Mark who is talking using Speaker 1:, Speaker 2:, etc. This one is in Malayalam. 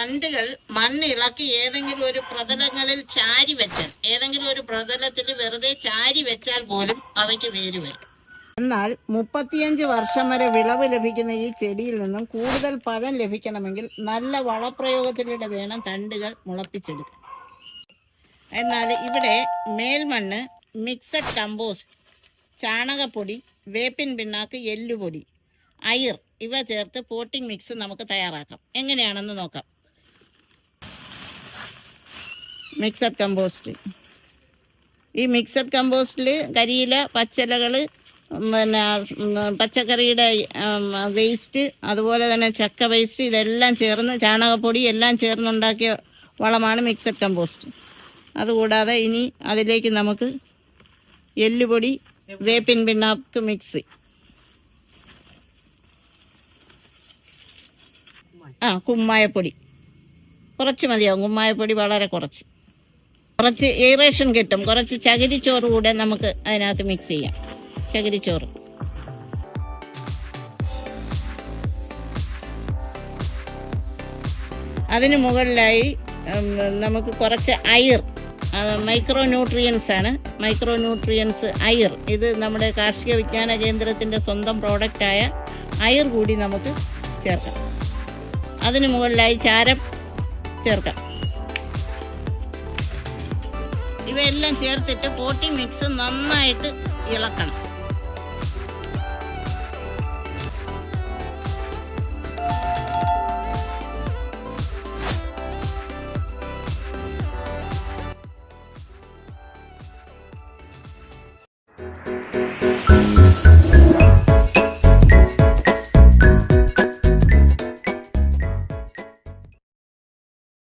Speaker 1: തണ്ടുകൾ മണ്ണിളക്കി ഏതെങ്കിലും ഒരു പ്രതലങ്ങളിൽ ചാരി വെച്ചാൽ ഏതെങ്കിലും ഒരു പ്രതലത്തിൽ വെറുതെ ചാരി വെച്ചാൽ പോലും അവയ്ക്ക് വേര് വരും. എന്നാൽ മുപ്പത്തിയഞ്ച് വർഷം വരെ വിളവ് ലഭിക്കുന്ന ഈ ചെടിയിൽ നിന്നും കൂടുതൽ പഴം ലഭിക്കണമെങ്കിൽ നല്ല വളപ്രയോഗത്തിലൂടെ വേണം തണ്ടുകൾ മുളപ്പിച്ചെടുക്കാൻ. എന്നാൽ ഇവിടെ മേൽമണ്ണ് മിക്സഡ് കമ്പോസ്റ്റ് ചാണകപ്പൊടി വേപ്പിൻ പിണ്ണാക്ക് എല്ലുപൊടി അയർ ഇവ ചേർത്ത് പോട്ടിംഗ് മിക്സ് നമുക്ക് തയ്യാറാക്കാം. എങ്ങനെയാണെന്ന് നോക്കാം. മിക്സഡ് കമ്പോസ്റ്റ് ഈ മിക്സഡ് കമ്പോസ്റ്റിൽ കരിയില പച്ചിലകൾ പിന്നെ പച്ചക്കറിയുടെ വേസ്റ്റ് അതുപോലെ തന്നെ ചക്ക വേസ്റ്റ് ഇതെല്ലാം ചേർന്ന് ചാണകപ്പൊടി എല്ലാം ചേർന്നുണ്ടാക്കിയ വളമാണ് മിക്സഡ് കമ്പോസ്റ്റ് അതുകൂടാതെ ഇനി അതിലേക്ക് നമുക്ക് എല്ലുപൊടി വേപ്പിൻ പിണ്ണാക്ക് മിക്സ് ആ കുമ്മായപ്പൊടി. കുറച്ച് മതിയാവും. കുമ്മായപ്പൊടി വളരെ കുറച്ച്. കുറച്ച് ഏറേഷൻ കിട്ടും. കുറച്ച് ചകിരിച്ചോറ് കൂടെ നമുക്ക് അതിനകത്ത് മിക്സ് ചെയ്യാം. ചകിരിച്ചോറ് അതിന് മുകളിലായി നമുക്ക് കുറച്ച് അയർ. മൈക്രോ ന്യൂട്രിയൻസ് ആണ്. മൈക്രോ ന്യൂട്രിയൻസ് അയർ. ഇത് നമ്മുടെ കാർഷിക വിജ്ഞാന കേന്ദ്രത്തിന്റെ സ്വന്തം പ്രോഡക്റ്റായ അയർ കൂടി നമുക്ക് ചേർക്കാം. അതിന് മുകളിലായി ചാരം ചേർക്കാം. ഇവയെല്ലാം ചേർത്തിട്ട് കോട്ടി മിക്സ് നന്നായിട്ട് ഇളക്കണം.